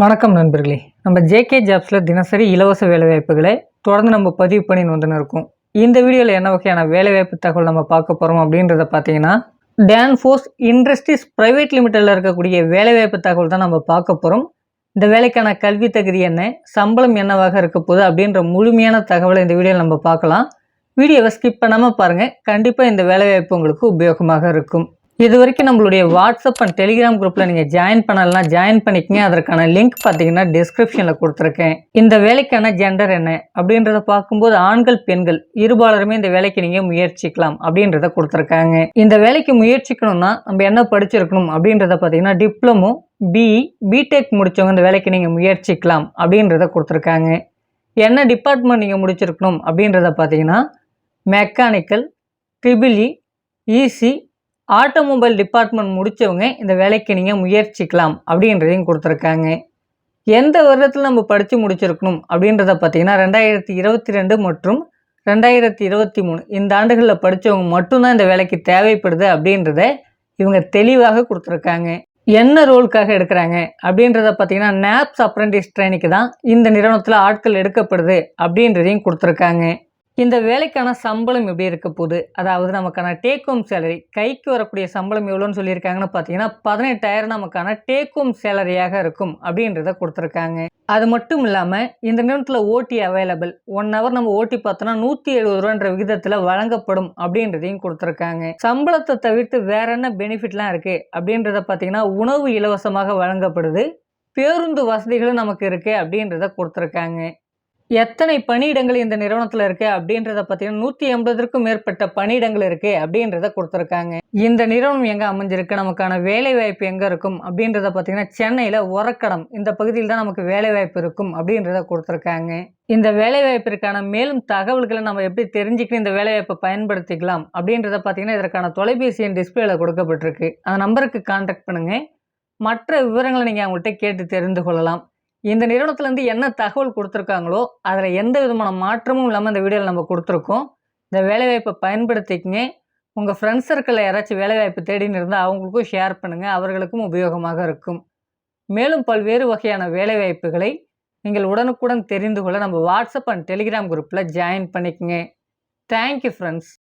வணக்கம் நண்பர்களே. நம்ம ஜேகே ஜாப்ஸில் தினசரி இலவச வேலைவாய்ப்புகளை தொடர்ந்து நம்ம பதிவு பண்ணின்னு வந்துன்னு இருக்கோம். இந்த வீடியோவில் என்ன வகையான வேலைவாய்ப்பு தகவல் நம்ம பார்க்க போகிறோம் அப்படின்றத பார்த்தீங்கன்னா டேன்ஃபோர்ஸ் இண்டஸ்ட்ரீஸ் ப்ரைவேட் லிமிட்டடில் இருக்கக்கூடிய வேலைவாய்ப்பு தகவல் தான் நம்ம பார்க்க போகிறோம் இந்த வேலைக்கான கல்வி தகுதி என்ன சம்பளம் என்னவாக இருக்க போகுது அப்படின்ற முழுமையான தகவலை இந்த வீடியோவில் நம்ம பார்க்கலாம். வீடியோவை ஸ்கிப் பண்ணாமல் பாருங்கள் கண்டிப்பாக இந்த வேலைவாய்ப்பு உங்களுக்கு உபயோகமாக இருக்கும். இது வரைக்கும் நம்மளுடைய வாட்ஸ்அப் அண்ட் டெலிகிராம் குரூப்பில் நீங்கள் ஜாயின் பண்ணலாம் ஜாயின் பண்ணிக்கங்க. அதற்கான லிங்க் பார்த்தீங்கன்னா டிஸ்கிரிப்ஷனில் கொடுத்துருக்கேன். இந்த வேலைக்கான ஜெண்டர் என்ன? அப்படின்றத பார்க்கும்போது ஆண்கள் பெண்கள் இருபாலருமே இந்த வேலைக்கு நீங்கள் முயற்சிக்கலாம் அப்படின்றத கொடுத்துருக்காங்க. இந்த வேலைக்கு முயற்சிக்கணும்னா நம்ம என்ன படிச்சிருக்கணும் அப்படின்றத பார்த்தீங்கன்னா டிப்ளமோ பிஇ பிடெக் முடித்தவங்க இந்த வேலைக்கு நீங்கள் முயற்சிக்கலாம் அப்படின்றத கொடுத்துருக்காங்க. என்ன டிபார்ட்மெண்ட் நீங்கள் முடிச்சிருக்கணும் அப்படின்றத பார்த்தீங்கன்னா mechanical triple E EC automobile department முடித்தவங்க இந்த வேலைக்கு நீங்கள் முயற்சிக்கலாம் அப்படின்றதையும் கொடுத்துருக்காங்க. எந்த வருடத்தில் நம்ம படித்து முடிச்சிருக்கணும் அப்படின்றத பார்த்தீங்கன்னா ரெண்டாயிரத்தி இருபத்தி ரெண்டு மற்றும் ரெண்டாயிரத்தி இருபத்தி மூணு. இந்த ஆண்டுகளில் படித்தவங்க மட்டும்தான் இந்த வேலைக்கு தேவைப்படுது அப்படின்றத இவங்க தெளிவாக கொடுத்துருக்காங்க. என்ன ரோலுக்காக எடுக்கிறாங்க அப்படின்றத பார்த்தீங்கன்னா நேப்ஸ் அப்ரெண்டிஸ் ட்ரைனிக்கு தான் இந்த நிறுவனத்தில் ஆட்கள் எடுக்கப்படுது அப்படின்றதையும் கொடுத்துருக்காங்க. இந்த வேலைக்கான சம்பளம் எப்படி இருக்க போகுது? அதாவது நமக்கான டேக் ஹோம் சேலரி கைக்கு வரக்கூடிய சம்பளம் எவ்வளோன்னு சொல்லியிருக்காங்கன்னு பார்த்தீங்கன்னா பதினெட்டாயிரம் நமக்கான டேக் ஹோம் சேலரியாக இருக்கும் அப்படின்றத கொடுத்துருக்காங்க. அது மட்டும் இல்லாமல் இந்த நேரத்தில் ஓட்டி அவைலபிள் ஒன் ஹவர் நம்ம ஓட்டி பார்த்தோன்னா நூற்றி எழுபது ரூபான்ற விகிதத்தில் வழங்கப்படும் அப்படின்றதையும் கொடுத்துருக்காங்க. சம்பளத்தை தவிர்த்து வேற என்ன பெனிஃபிட்லாம் இருக்குது அப்படின்றத பார்த்தீங்கன்னா உணவு இலவசமாக வழங்கப்படுது. பேருந்து வசதிகளும் நமக்கு இருக்குது அப்படின்றத கொடுத்துருக்காங்க. எத்தனை பணியிடங்கள் இந்த நிறுவனத்தில் இருக்கு அப்படின்றத பார்த்தீங்கன்னா நூற்றி எண்பதற்கும் மேற்பட்ட பணியிடங்கள் இருக்கு அப்படின்றத கொடுத்துருக்காங்க. இந்த நிறுவனம் எங்கே அமைஞ்சிருக்கு? நமக்கான வேலை வாய்ப்பு எங்கே இருக்கும்? அப்படின்றத பார்த்தீங்கன்னா சென்னையில் உரக்கடம் இந்த பகுதியில் தான் நமக்கு வேலை வாய்ப்பு இருக்கும் அப்படின்றத கொடுத்துருக்காங்க. இந்த வேலை வாய்ப்பிற்கான மேலும் தகவல்களை நம்ம எப்படி தெரிஞ்சுக்கணும் இந்த வேலைவாய்ப்பை பயன்படுத்திக்கலாம் அப்படின்றத பார்த்தீங்கன்னா இதற்கான தொலைபேசி எண் டிஸ்பிளேல கொடுக்கப்பட்டிருக்கு. அந்த நம்பருக்கு கான்டாக்ட் பண்ணுங்கள் மற்ற விவரங்களை நீங்கள் அவங்கள்ட்ட கேட்டு தெரிந்து கொள்ளலாம். இந்த நிறுவனத்துலேருந்து என்ன தகவல் கொடுத்துருக்காங்களோ அதில் எந்த விதமான மாற்றமும் இல்லாமல் இந்த வீடியோவில் நம்ம கொடுத்துருக்கோம். இந்த வேலைவாய்ப்பை பயன்படுத்திக்கங்க. உங்கள் ஃப்ரெண்ட்ஸ் சர்க்கிளில் யாராச்சும் வேலைவாய்ப்பு தேடின்னு இருந்தால் அவங்களுக்கும் ஷேர் பண்ணுங்கள் அவர்களுக்கும் உபயோகமாக இருக்கும். மேலும் பல்வேறு வகையான வேலைவாய்ப்புகளை நீங்கள் உடனுக்குடன் தெரிந்து கொள்ள நம்ம வாட்ஸ்அப் அண்ட் டெலிகிராம் குரூப்பில் ஜாயின் பண்ணிக்கங்க. Thank you friends